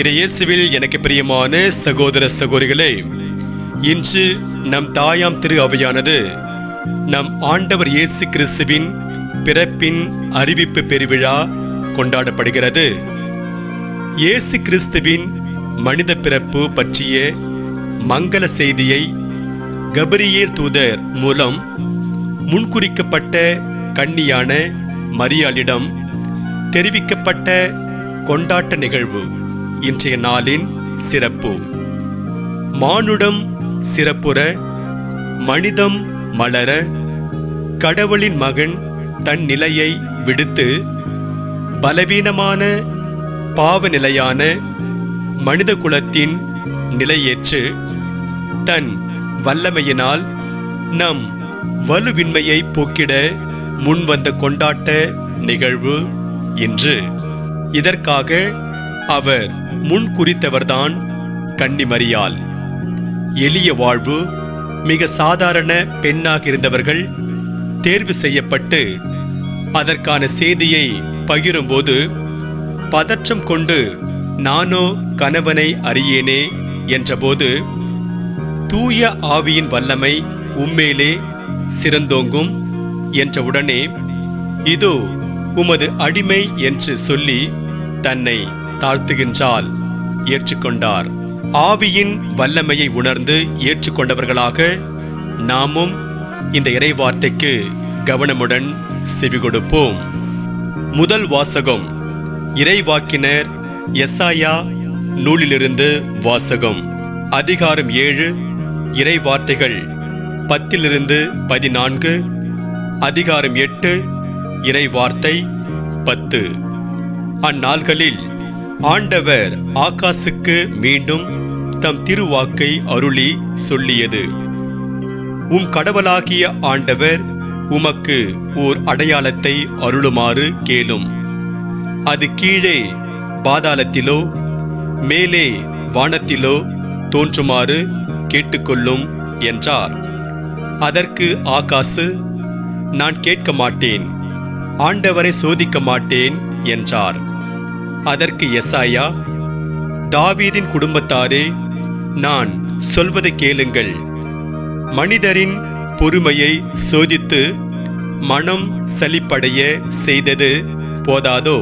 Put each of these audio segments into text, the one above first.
இறையேசுவில் எனக்கு பிரியமான சகோதர சகோதரிகளே இன்று நம் தாயாம் திரு அவையானது நம் ஆண்டவர் இயேசு கிறிஸ்துவின் பிறப்பின் அறிவிப்பு பெருவிழா கொண்டாடப்படுகிறது. இயேசு கிறிஸ்துவின் மனித பிறப்பு பற்றிய மங்கள செய்தியை கபரியேல் தூதர் மூலம் முன்குறிக்கப்பட்ட கன்னியான மரியாளிடம் தெரிவிக்கப்பட்ட கொண்டாட்ட நிகழ்வு. இன்றைய நாளின் சிறப்பு. மானுடம் சிறப்புற மனிதம் மலர கடவுளின் மகன் தன் நிலையை விடுத்து பலவீனமான பாவநிலையான மனித குலத்தின் நிலையேற்று தன் வல்லமையினால் நம் வலுவின்மையை போக்கிட முன்வந்த கொண்டாட்ட நிகழ்வு இன்று. இதற்காக அவர் முன் குறித்தவர்தான் கன்னிமரியால் எளிய வாழ்வு மிக சாதாரண பெண்ணாக இருந்தவர்கள் தேர்வு செய்யப்பட்டு அதற்கான செய்தியை பகிரும்போது பதற்றம் கொண்டு நானோ கணவனை அறியேனே என்றபோது தூய ஆவியின் வல்லமை உம்மேலே சிறந்தோங்கும் என்றவுடனே இதோ உமது அடிமை என்று சொல்லி தன்னை தாழ்த்துகின்றால் ஏற்றுக்கொண்டார். ஆவியின் வல்லமையை உணர்ந்து ஏற்றுக்கொண்டவர்களாக நாமும் இந்த இறைவார்த்தைக்கு கவனமுடன் செவி கொடுப்போம். முதல் வாசகம் இறைவாக்கினர் எஸ்ஆயா நூலிலிருந்து வாசகம். அதிகாரம் ஏழு இறை வார்த்தைகள் பத்திலிருந்து பதினான்கு அதிகாரம் எட்டு இறை வார்த்தை பத்து. அந்நாள்களில் ஆண்டவர் ஆகாசுக்கு மீண்டும் தம் திருவாக்கை அருளி சொல்லியது. உம் கடவுளாகிய ஆண்டவர் உமக்கு ஓர் அடையாளத்தை அருளுமாறு கேளும். அது கீழே பாதாளத்திலோ மேலே வானத்திலோ தோன்றுமாறு கேட்டுக்கொள்ளும் என்றார். அதற்கு ஆகாசு நான் கேட்க மாட்டேன் ஆண்டவரை சோதிக்க மாட்டேன் என்றார். அதற்கு எசாயா தாவீதின் குடும்பத்தாரே நான் சொல்வதை கேளுங்கள். மனிதரின் பொறுமையை சோதித்து மனம் சலிப்படைய செய்தது போதாதோ?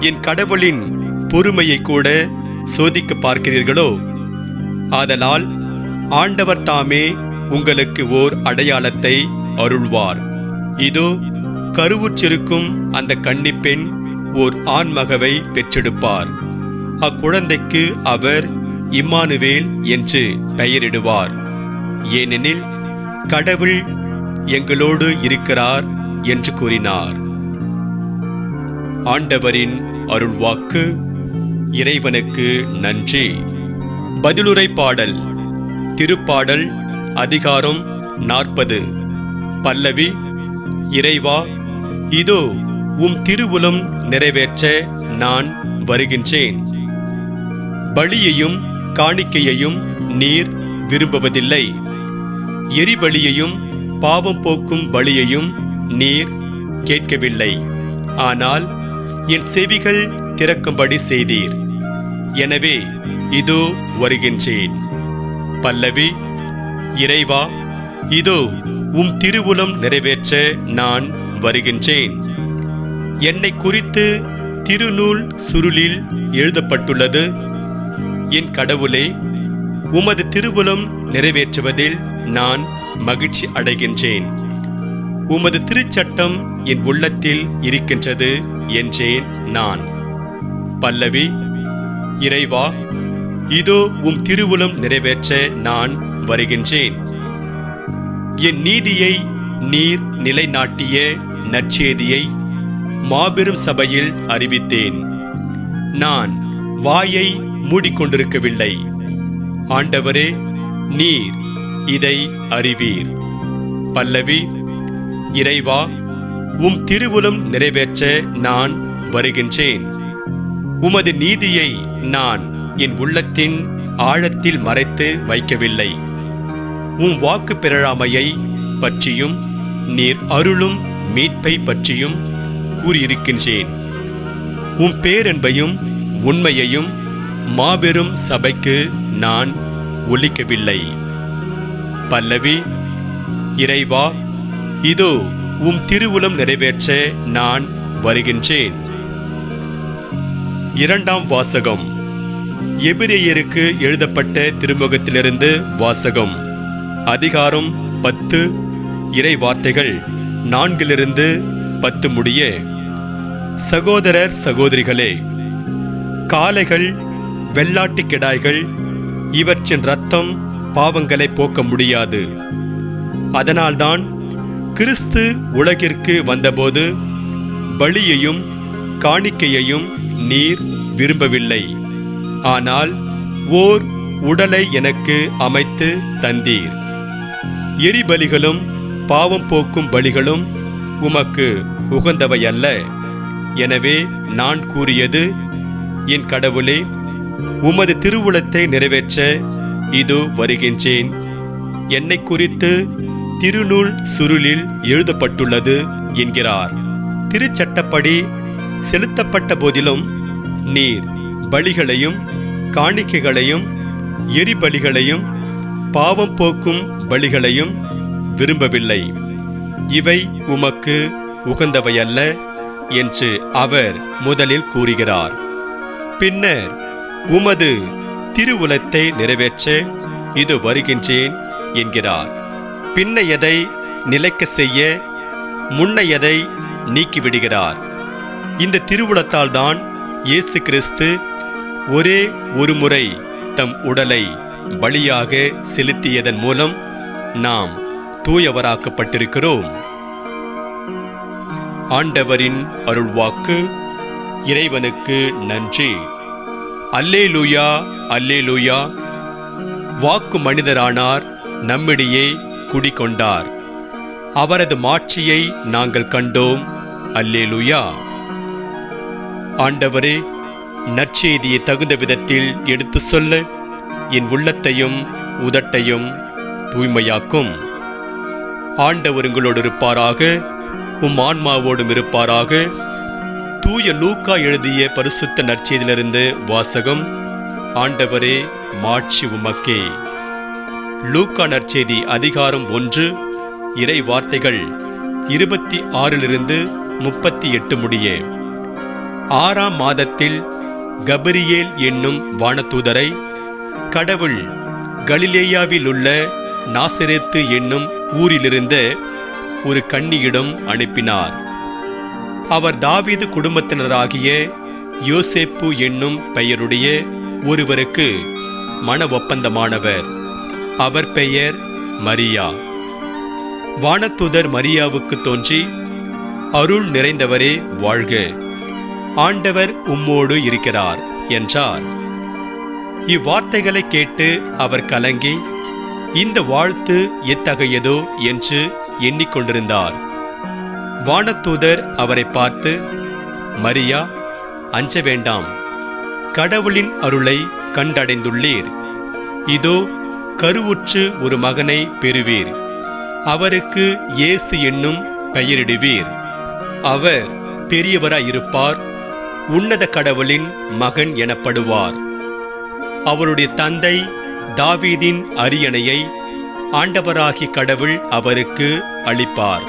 என் கடவுளின் பொறுமையை கூட சோதிக்க பார்க்கிறீர்களோ? ஆதலால் ஆண்டவர் தாமே உங்களுக்கு ஓர் அடையாளத்தை அருள்வார். இதோ கருவுற்றிருக்கும் அந்த கன்னிப்பெண் ஓர் ஆண்மகவை பெற்றெடுப்பார். அக்குழந்தைக்கு அவர் இம்மானுவேல் என்று பெயரிடுவார். ஏனெனில் கடவுள் எங்களோடு இருக்கிறார் என்று கூறினார். ஆண்டவரின் அருள்வாக்கு இறைவனுக்கு நன்றி. பதிலுரை பாடல். திருப்பாடல் அதிகாரம் நாற்பது. பல்லவி இறைவா இதோ உம் திருவுலம் நிறைவேற்ற நான் வருகின்றேன். பலியையும் காணிக்கையையும் நீர் விரும்புவதில்லை. எரிபலியையும் பாவம் போக்கும் பலியையும் நீர் கேட்கவில்லை. ஆனால் என் செவிகள் திறக்கும்படி செய்தீர். எனவே இதோ வருகின்றேன். பல்லவி இறைவா இதோ உம் திருவுலம் நிறைவேற்ற நான் வருகின்றேன். என்னை குறித்து திருநூல் சுருளில் எழுதப்பட்டுள்ளது. என் கடவுளே உமது திருவுலம் நிறைவேற்றுவதில் நான் மகிழ்ச்சி அடைகின்றேன். உமது திருச்சட்டம் என் உள்ளத்தில் இருக்கின்றது என்றேன் நான். பல்லவி இறைவா இதோ உம் திருவுலம் நிறைவேற்ற நான் வருகின்றேன். என் நீதியை நீர் நிலைநாட்டிய நற்செய்தியை மாபெரும் சபையில் அறிவித்தேன். நான் வாயை மூடிக்கொண்டிருக்கவில்லை. ஆண்டவரே நீர் இதை அறிவீர். பல்லவி இறைவா உம் திருவுலம் நிறைவேற்ற நான் வருகின்றேன். உமது நீதியை நான் என் உள்ளத்தின் ஆழத்தில் மறைத்து வைக்கவில்லை. உம் வாக்கு பிறழாமையை பற்றியும் நீர் அருளும் மீட்பை பற்றியும் கூறியிருக்கின்றேன். உம் பேரன்பையும் உண்மையையும் மாபெரும் சபைக்கு நான் ஒலிக்கவில்லை. பல்லவி இறைவா இதோ உம் திருவுளம் நிறைவேற்ற நான் வருகின்றேன். இரண்டாம் வாசகம். எபிரேயருக்கு எழுதப்பட்ட திருமுகத்திலிருந்து வாசகம். அதிகாரம் பத்து. இறை வார்த்தைகள் நான்கிலிருந்து பத்து முடிய. சகோதரர் சகோதரிகளே காளைகள் வெள்ளாட்டுக் கிடாய்கள் இவற்றின் ரத்தம் பாவங்களை போக்க முடியாது. அதனால்தான் கிறிஸ்து உலகிற்கு வந்தபோது பலியையும் காணிக்கையையும் நீர் விரும்பவில்லை. ஆனால் ஓர் உடலை எனக்கு அமைத்து தந்தீர். எரிபலிகளும் பாவம் போக்கும் பலிகளும் உமக்கு உகந்தவையல்ல. எனவே நான் கூறியது என் கடவுளே உமது திருவுளத்தை நிறைவேற்ற இதோ வருகின்றேன். என்னை குறித்து திருநூல் சுருளில் எழுதப்பட்டுள்ளது என்கிறார். திருச்சட்டப்படி செலுத்தப்பட்ட போதிலும் நீர் பலிகளையும் காணிக்கைகளையும் எரிபலிகளையும் பாவம் போக்கும் பலிகளையும் விரும்பவில்லை. இவை உமக்கு உகந்தவையல்ல. என்று அவர் முதலில் கூறுகிறார். பின்னர் உமது திருவுலத்தை நிறைவேற்ற இது வருகின்றேன் என்கிறார். பின்னையதை நிலைக்க செய்ய முன்னையதை நீக்கிவிடுகிறார். இந்த திருவுளத்தால் தான் இயேசு கிறிஸ்து ஒரே ஒரு முறை தம் உடலை பலியாக செலுத்தியதன் மூலம் நாம் தூயவராக்கப்பட்டிருக்கிறோம். ஆண்டவரின் அருள்வாக்கு இறைவனுக்கு நன்றி. அல்லேலூயா அல்லேலூயா. வாக்கு மனிதரானார் நம்மிடையே குடிகொண்டார். அவரது மாட்சியை நாங்கள் கண்டோம். அல்லேலூயா. ஆண்டவரே நற்செய்தியை தகுந்த விதத்தில் எடுத்து சொல்ல. என் உள்ளத்தையும் உதட்டையும் தூய்மையாக்கும். ஆண்டவர் உங்களோடு இருப்பாராக. உம் ஆன்மாவோடும் இருப்பாராக. தூய லூக்கா எழுதிய பரிசுத்த நற்செய்தியிலிருந்து வாசகம் ஆண்டவரே மாட்சி உமக்கே. லூக்கா நற்செய்தி அதிகாரம் ஒன்று இறை வார்த்தைகள் இருபத்தி ஆறிலிருந்து முப்பத்தி எட்டு முடிய. ஆறாம் மாதத்தில் கபரியேல் என்னும் வானதூதரை கடவுள் கலிலேயாவில் உள்ள நாசரேத்து என்னும் ஊரிலிருந்து ஒரு கன்னியிடம் அனுப்பினார். அவர் தாவீது குடும்பத்தினராகிய யோசேப்பு என்னும் பெயருடைய ஒருவருக்கு மன ஒப்பந்தமானவர் அவர் பெயர் மரியா. வானத்துதர் மரியாவுக்கு தோன்றி அருள் நிறைந்தவரே வாழ்க. ஆண்டவர் உம்மோடு இருக்கிறார் என்றார். இவ்வார்த்தைகளை கேட்டு அவர் கலங்கி இந்த வாழ்த்து எத்தகையதோ என்று எண்ணிக்கொண்டிருந்தார். வானத்தூதர் அவரை பார்த்து மரியா அஞ்ச வேண்டாம். கடவுளின் அருளை கண்டடைந்துள்ளீர். இதோ கருவுற்று ஒரு மகனை பெறுவீர். அவருக்கு இயேசு என்னும் பெயரிடுவீர். அவர் பெரியவராயிருப்பார். உன்னத கடவுளின் மகன் எனப்படுவார். அவருடைய தந்தை தாவீதின் அரியணையை ஆண்டவராகி கடவுள் அவருக்கு அளிப்பார்.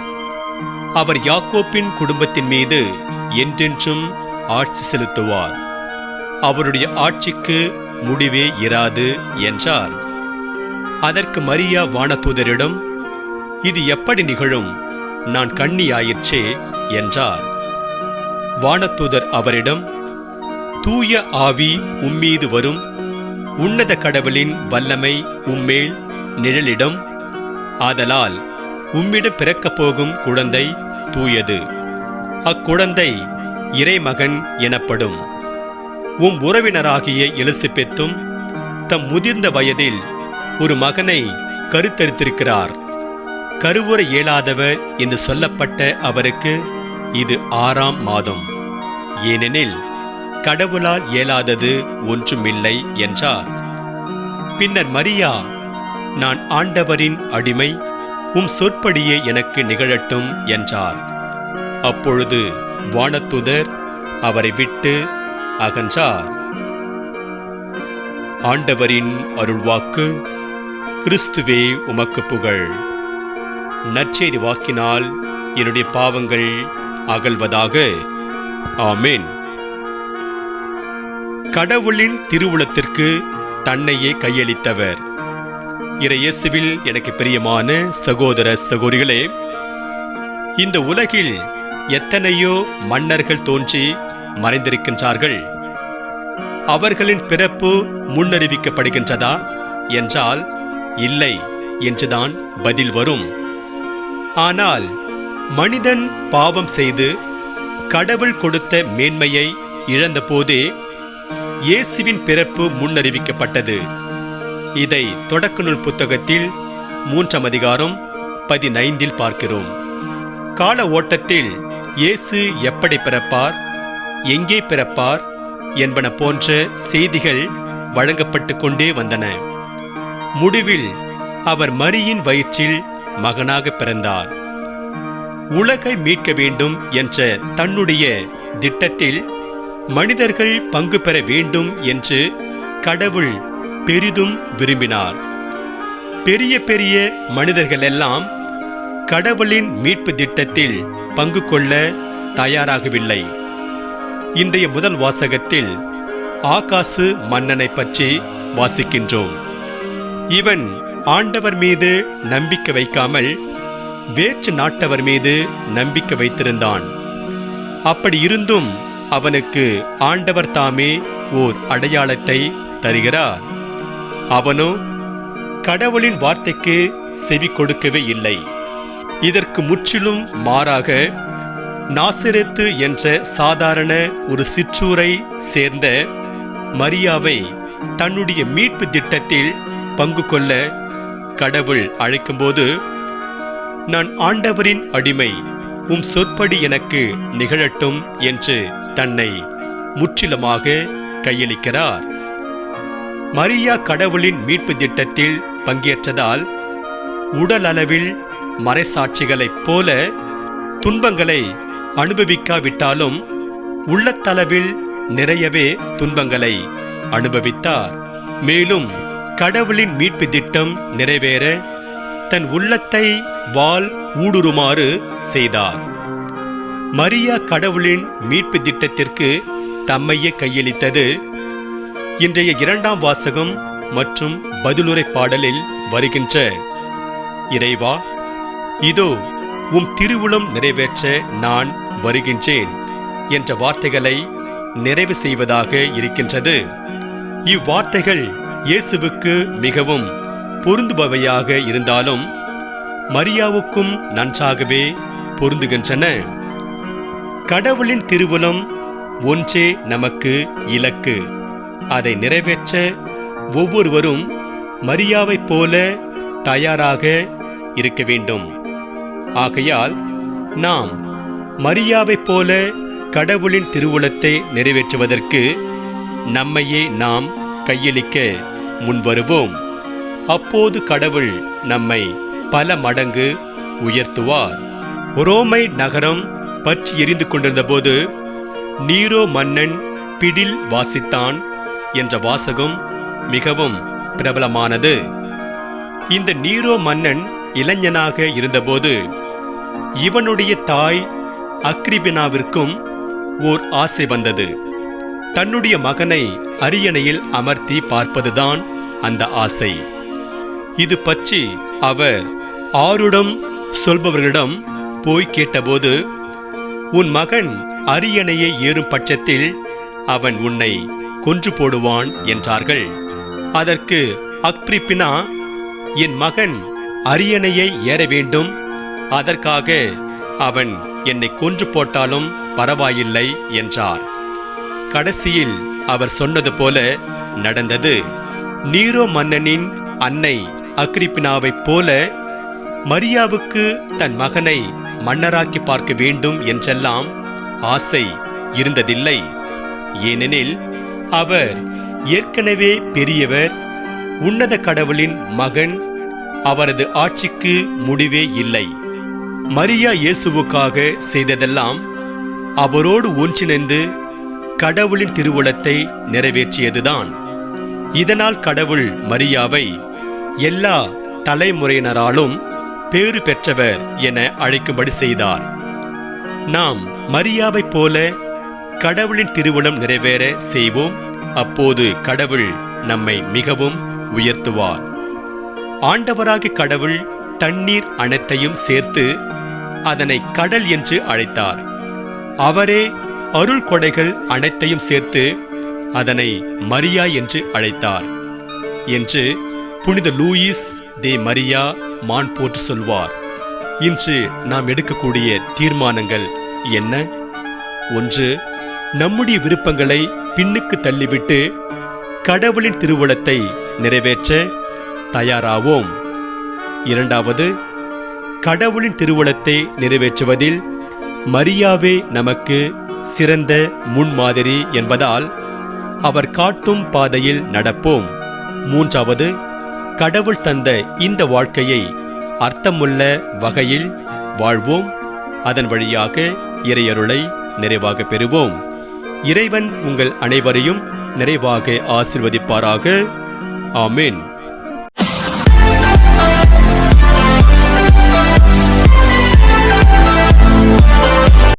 அவர் யாக்கோப்பின் குடும்பத்தின் மீது என்றென்றும் ஆட்சி செலுத்துவார். அவருடைய ஆட்சிக்கு முடிவே இராது என்றார். அதற்கு மரியா வானதூதரிடம் இது எப்படி நிகழும்? நான் கண்ணியாயிற்றே என்றார். வானதூதர் அவரிடம் தூய ஆவி உம்மீது வரும் உன்னத கடவுளின் வல்லமை உம்மேல் நிழலிடம். ஆதலால் உம்மிடம் பிறக்கப் போகும் குழந்தை தூயது. அக்குழந்தை இறைமகன் எனப்படும். உம் உறவினராகிய எலிசபெத்தும் தம் முதிர்ந்த வயதில் ஒரு மகனை கருத்தரித்திருக்கிறார். கருவுற இயலாதவர் என்று சொல்லப்பட்ட அவருக்கு இது ஆறாம் மாதம். ஏனெனில் கடவுளால் இயலாதது ஒன்றுமில்லை என்றார். பின்னர் மரியா நான் ஆண்டவரின் அடிமை உம் சொற்படியே எனக்கு நிகழட்டும் என்றார். அப்பொழுது வானத்துதர் அவரை விட்டு அகன்றார். ஆண்டவரின் அருள்வாக்கு கிறிஸ்துவே உமக்கு புகழ். நற்செய்தி வாக்கினால் என்னுடைய பாவங்கள் அகல்வதாக. ஆமேன். கடவுளின் திருவுளத்திற்கு தன்னையே கையளித்தவர். இறையேசுவில் எனக்கு பிரியமான சகோதர சகோதரிகளே இந்த உலகில் எத்தனையோ மன்னர்கள் தோன்றி மறைந்திருக்கின்றார்கள். அவர்களின் பிறப்பு முன்னறிவிக்கப்படுகின்றதா என்றால் இல்லை என்றுதான் பதில் வரும். ஆனால் மனிதன் பாவம் செய்து கடவுள் கொடுத்த மேன்மையை இழந்தபோதே இயேசுவின் பிறப்பு முன்னறிவிக்கப்பட்டது. இதை தொடக்க நூல் புத்தகத்தில் மூன்றாம் அதிகாரம் பதினைந்தில் பார்க்கிறோம். கால ஓட்டத்தில் இயேசு எப்படி பிறப்பார் எங்கே பிறப்பார் என்பன போன்ற செய்திகள் வழங்கப்பட்டு கொண்டே வந்தன. முடிவில் அவர் மரியின் வயிற்றில் மகனாக பிறந்தார். உலகை மீட்க வேண்டும் என்ற தன்னுடைய திட்டத்தில் மனிதர்கள் பங்கு பெற வேண்டும் என்று கடவுள் பெரிதும் விரும்பினார். பெரிய பெரிய மனிதர்கள் எல்லாம் கடவுளின் மீட்பு திட்டத்தில் பங்கு கொள்ள தயாராகவில்லை. இன்றைய முதல் வாசகத்தில் ஆகாசு மன்னனை பற்றி வாசிக்கின்றோம். இவன் ஆண்டவர் மீது நம்பிக்கை வைக்காமல் வேற்று நாட்டவர் மீது நம்பிக்கை வைத்திருந்தான். அப்படி இருந்தும் அவனுக்கு ஆண்டவர் தாமே ஓர் அடையாளத்தை தருகிறார். அவனோ கடவுளின் வார்த்தைக்கு செவி கொடுக்கவே இல்லை. இதற்கு முற்றிலும் மாறாக நாசிரெத்து என்ற சாதாரண ஒரு சிற்றூரை சேர்ந்த மரியாவை தன்னுடைய மீட்பு திட்டத்தில் பங்கு கொள்ள கடவுள் அழைக்கும்போது நான் ஆண்டவரின் அடிமை உம் சொற்படி எனக்கு நிகழட்டும் என்று தன்னை முற்றிலுமாக கையளிக்கிறார். மரியா கடவுளின் மீட்பு திட்டத்தில் பங்கேற்றதால் உடலளவில் மறைசாட்சிகளைப் போல துன்பங்களை அனுபவிக்காவிட்டாலும் உள்ளத்தளவில் நிறையவே துன்பங்களை அனுபவித்தார். மேலும் கடவுளின் மீட்பு திட்டம் நிறைவேற தன் உள்ளத்தை வால் ஊடுருமாறு செய்தார். மரியா கடவுளின் மீட்பு திட்டத்திற்கு தம்மையே கையளித்தது. இன்றைய இரண்டாம் வாசகம் மற்றும் பதிலுரை பாடலில் வருகின்ற இறைவா இதோ உம் திருவுளம் நிறைவேற்ற நான் வருகின்றேன் என்ற வார்த்தைகளை நிறைவு செய்வதாக இருக்கின்றது. இவ்வார்த்தைகள் இயேசுவுக்கு மிகவும் பொருந்துபவையாக இருந்தாலும் மரியாவுக்கும் நன்றாகவே பொருந்துகின்றன. கடவுளின் திருவுளம் ஒன்றே நமக்கு இலக்கு. அதை நிறைவேற்ற ஒவ்வொருவரும் மரியாவைப் போல தயாராக இருக்க வேண்டும். ஆகையால் நாம் மரியாவைப் போல கடவுளின் திருவுளத்தை நிறைவேற்றுவதற்கு நம்மையே நாம் கையளிக்க முன்வருவோம். அப்போது கடவுள் நம்மை பல மடங்கு உயர்த்துவார். ரோமை நகரம் பற்றி எரிந்து கொண்டிருந்தபோது நீரோ மன்னன் பிடில் வாசித்தான் என்ற வாசகம் மிகவும் பிரபலமானது. இந்த நீரோ மன்னன் இளைஞனாக இருந்தபோது இவனுடைய தாய் அக்ரிபினாவிற்கும் ஓர் ஆசை வந்தது. தன்னுடைய மகனை அரியணையில் அமர்த்தி பார்ப்பதுதான் அந்த ஆசை. இது பற்றி அவர் ஆருடம் சொல்பவர்களிடம் போய் கேட்டபோது உன் மகன் அரியணையை ஏறும் பட்சத்தில் அவன் உன்னை கொன்று போடுவான் என்றார்கள். அதற்கு அக்ரிப்பினா என் மகன் அரியணையை ஏற வேண்டும். அதற்காக அவன் என்னை கொன்று போட்டாலும் பரவாயில்லை என்றார். கடைசியில் அவர் சொன்னது போல நடந்தது. நீரோ மன்னனின் அன்னை அக்ரிப்பினாவைப் போல மரியாவுக்கு தன் மகனை மன்னராக்கி பார்க்க வேண்டும் என்றெல்லாம் ஆசை இருந்ததில்லை. ஏனெனில் அவர் ஏற்கனவே பெரியவர் உன்னத கடவுளின் மகன் அவரது ஆட்சிக்கு முடிவே இல்லை. மரியா இயேசுவுக்காக செய்ததெல்லாம் அவரோடு ஒன்றிணைந்து கடவுளின் திருவுளத்தை நிறைவேற்றியதுதான். இதனால் கடவுள் மரியாவை எல்லா தலைமுறையினராலும் பேறு பெற்றவர் என அழைக்கும்படி செய்தார். நாம் மரியாவைப் போல கடவுளின் திருவுளம் நிறைவேற செய்வோம். அப்போது கடவுள் நம்மை மிகவும் உயர்த்துவார். ஆண்டவராகி கடவுள் தண்ணீர் அனைத்தையும் சேர்த்து அதனை கடல் என்று அழைத்தார். அவரே அருள் கொடைகள் அனைத்தையும் சேர்த்து அதனை மரியா என்று அழைத்தார். என்று புனித லூயிஸ் தே மரியா மான் போற்று சொல்வார். இன்று நாம் எடுக்கக்கூடிய தீர்மானங்கள் என்ன? ஒன்று நம்முடைய விருப்பங்களை பின்னுக்கு தள்ளிவிட்டு கடவுளின் திருவுளத்தை நிறைவேற்ற தயாராவோம். இரண்டாவது கடவுளின் திருவுளத்தை நிறைவேற்றுவதில் மரியாவே நமக்கு சிறந்த முன்மாதிரி என்பதால் அவர் காட்டும் பாதையில் நடப்போம். மூன்றாவது கடவுள் தந்த இந்த வாழ்க்கையை அர்த்தமுள்ள வகையில் வாழ்வோம். அதன் வழியாக இறையருளை நிறைவாக பெறுவோம். இறைவன் உங்கள் அனைவரையும் நிறைவாக ஆசிர்வதிப்பாராக. ஆமீன்.